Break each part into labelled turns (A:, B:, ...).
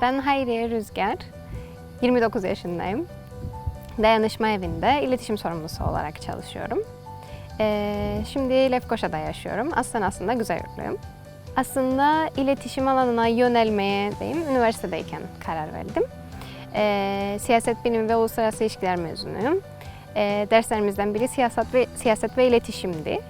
A: Ben Hayriye Rüzgar, 29 yaşındayım. Dayanışma evinde iletişim sorumlusu olarak çalışıyorum. Ee, şimdi Lefkoşa'da yaşıyorum. Aslen aslında Güzeyurtluyum. Aslında iletişim alanına yönelmeye deyim, üniversitedeyken karar verdim. Ee, siyaset bilimi ve uluslararası ilişkiler mezunuyum. Ee, derslerimizden biri siyaset ve siyaset ve iletişimdi.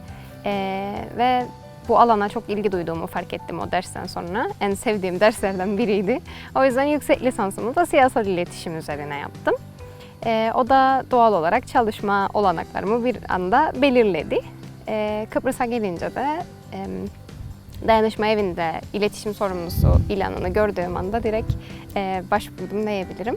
A: Ve bu alana çok ilgi duyduğumu fark ettim o dersten sonra. En sevdiğim derslerden biriydi. O yüzden yüksek lisansımı da siyasal iletişim üzerine yaptım. Ee, o da doğal olarak çalışma olanaklarımı bir anda belirledi. Ee, Kıbrıs'a gelince de em, dayanışma evinde iletişim sorumlusu ilanını gördüğüm anda direkt e, başvurdum diyebilirim.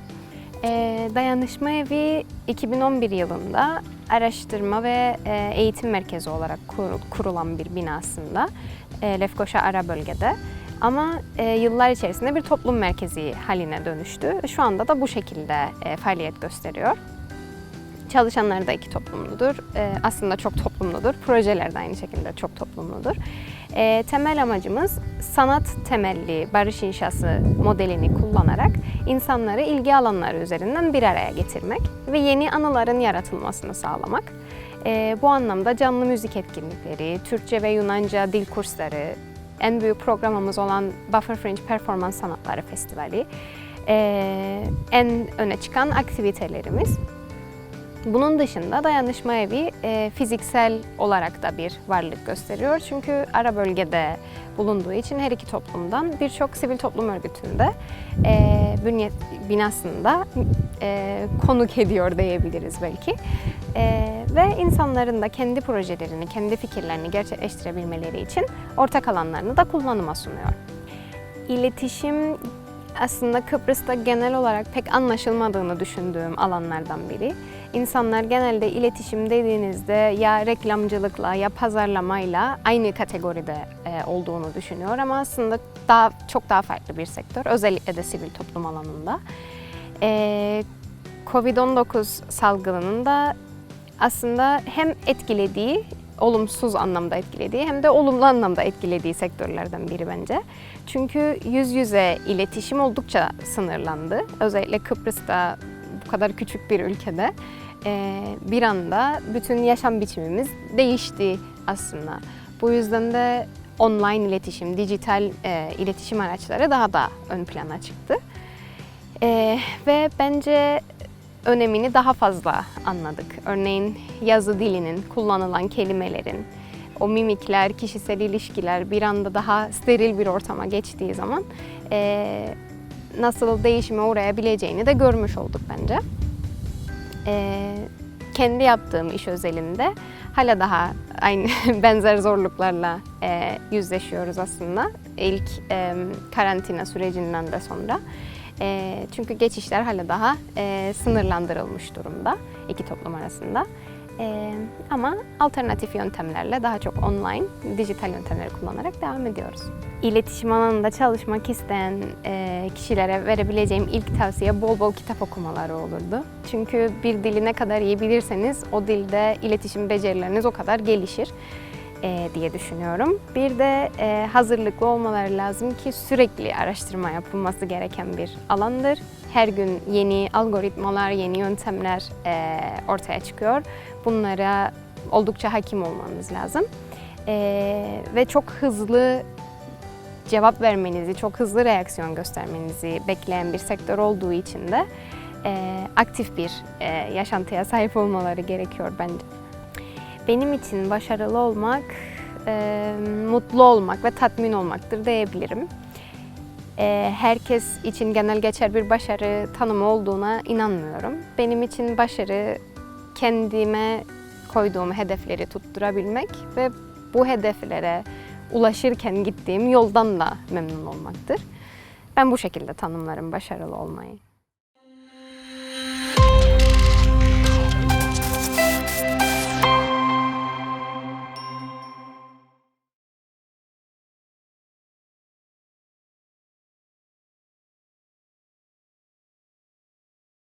A: E, dayanışma evi 2011 yılında araştırma ve e, eğitim merkezi olarak kur- kurulan bir bina aslında. E, Lefkoşa ara bölgede. Ama e, yıllar içerisinde bir toplum merkezi haline dönüştü. Şu anda da bu şekilde faaliyet gösteriyor. Çalışanları da iki toplumludur. Ee, aslında çok toplumludur. Projeler de aynı şekilde çok toplumludur. Ee, temel amacımız sanat temelli barış inşası modelini kullanarak insanları ilgi alanları üzerinden bir araya getirmek ve yeni anıların yaratılmasını sağlamak. Ee, bu anlamda canlı müzik etkinlikleri, Türkçe ve Yunanca dil kursları, en büyük programımız olan Buffer Fringe Performans Sanatları Festivali, ee, en öne çıkan aktivitelerimiz. Bunun dışında dayanışma evi e, fiziksel olarak da bir varlık gösteriyor. Çünkü ara bölgede bulunduğu için her iki toplumdan birçok sivil toplum örgütünde e, bünye binasında e, konuk ediyor diyebiliriz belki. E, ve insanların da kendi projelerini, kendi fikirlerini gerçekleştirebilmeleri için ortak alanlarını da kullanıma sunuyor. İletişim aslında Kıbrıs'ta genel olarak pek anlaşılmadığını düşündüğüm alanlardan biri. İnsanlar genelde iletişim dediğinizde ya reklamcılıkla ya pazarlamayla aynı kategoride e, olduğunu düşünüyor ama aslında daha çok daha farklı bir sektör. Özellikle de sivil toplum alanında. E, Covid-19 salgınının da aslında hem etkilediği, olumsuz anlamda etkilediği hem de olumlu anlamda etkilediği sektörlerden biri bence. Çünkü yüz yüze iletişim oldukça sınırlandı. Özellikle Kıbrıs'ta bu kadar küçük bir ülkede e, bir anda bütün yaşam biçimimiz değişti aslında. Bu yüzden de online iletişim, dijital e, iletişim araçları daha da ön plana çıktı. E, ve bence önemini daha fazla anladık. Örneğin yazı dilinin, kullanılan kelimelerin, o mimikler, kişisel ilişkiler bir anda daha steril bir ortama geçtiği zaman eee, nasıl değişime uğrayabileceğini de görmüş olduk bence. Eee, kendi yaptığım iş özelinde hala daha aynı benzer zorluklarla eee, yüzleşiyoruz aslında. İlk eee, karantina sürecinden de sonra. Eee, çünkü geçişler hala daha eee, sınırlandırılmış durumda iki toplum arasında. Eee, ama alternatif yöntemlerle daha çok online, dijital yöntemleri kullanarak devam ediyoruz. İletişim alanında çalışmak isteyen eee, kişilere verebileceğim ilk tavsiye bol bol kitap okumaları olurdu. Çünkü bir dili ne kadar iyi bilirseniz o dilde iletişim becerileriniz o kadar gelişir eee, diye düşünüyorum. Bir de eee, hazırlıklı olmaları lazım ki sürekli araştırma yapılması gereken bir alandır. Her gün yeni algoritmalar, yeni yöntemler eee, ortaya çıkıyor. Bunlara oldukça hakim olmanız lazım. Eee, ve çok hızlı cevap vermenizi, çok hızlı reaksiyon göstermenizi bekleyen bir sektör olduğu için de eee, aktif bir eee, yaşantıya sahip olmaları gerekiyor bence. Benim için başarılı olmak, eee, mutlu olmak ve tatmin olmaktır diyebilirim. Eee, herkes için genel geçer bir başarı tanımı olduğuna inanmıyorum. Benim için başarı kendime koyduğum hedefleri tutturabilmek ve bu hedeflere ulaşırken gittiğim yoldan da memnun olmaktır. Ben bu şekilde tanımlarım başarılı olmayı.